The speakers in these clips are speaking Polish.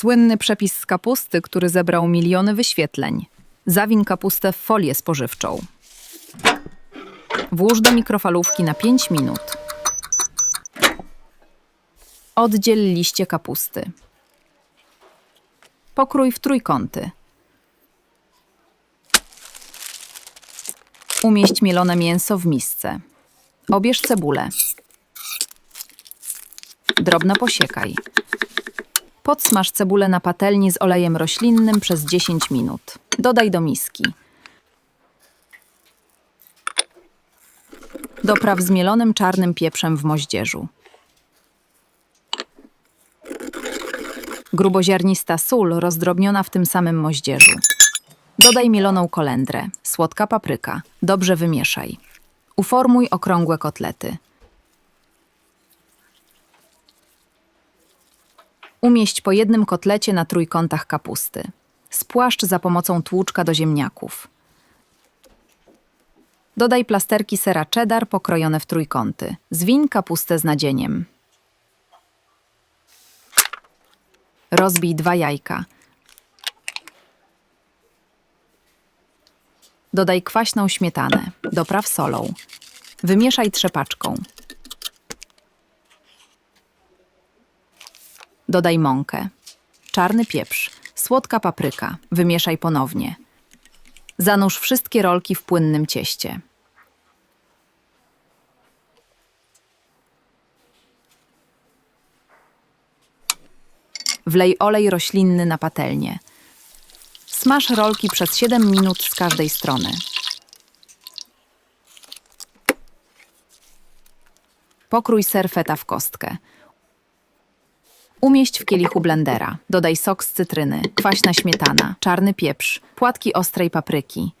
Słynny przepis z kapusty, który zebrał miliony wyświetleń. Zawin kapustę w folię spożywczą. Włóż do mikrofalówki na 5 minut. Oddziel liście kapusty. Pokrój w trójkąty. Umieść mielone mięso w misce. Obierz cebulę. Drobno posiekaj. Podsmaż cebulę na patelni z olejem roślinnym przez 10 minut. Dodaj do miski. Dopraw z mielonym czarnym pieprzem w moździerzu. Gruboziarnista sól rozdrobniona w tym samym moździerzu. Dodaj mieloną kolendrę, słodka papryka. Dobrze wymieszaj. Uformuj okrągłe kotlety. Umieść po jednym kotlecie na trójkątach kapusty. Spłaszcz za pomocą tłuczka do ziemniaków. Dodaj plasterki sera cheddar pokrojone w trójkąty. Zwiń kapustę z nadzieniem. Rozbij dwa jajka. Dodaj kwaśną śmietanę. Dopraw solą. Wymieszaj trzepaczką. Dodaj mąkę. Czarny pieprz. Słodka papryka. Wymieszaj ponownie. Zanurz wszystkie rolki w płynnym cieście. Wlej olej roślinny na patelnię. Smaż rolki przez 7 minut z każdej strony. Pokrój ser feta w kostkę. Umieść w kielichu blendera. Dodaj sok z cytryny, kwaśna śmietana, czarny pieprz, płatki ostrej papryki,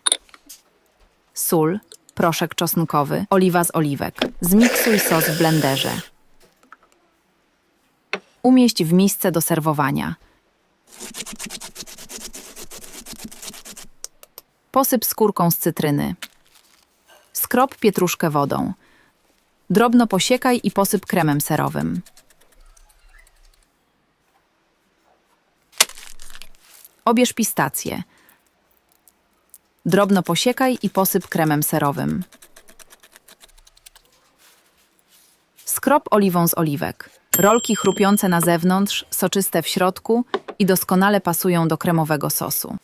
sól, proszek czosnkowy, oliwa z oliwek. Zmiksuj sos w blenderze. Umieść w misce do serwowania. Posyp skórką z cytryny. Skrop pietruszkę wodą. Drobno posiekaj i posyp kremem serowym. Obierz pistacje. Drobno posiekaj i posyp kremem serowym. Skrop oliwą z oliwek. Rolki chrupiące na zewnątrz, soczyste w środku i doskonale pasują do kremowego sosu.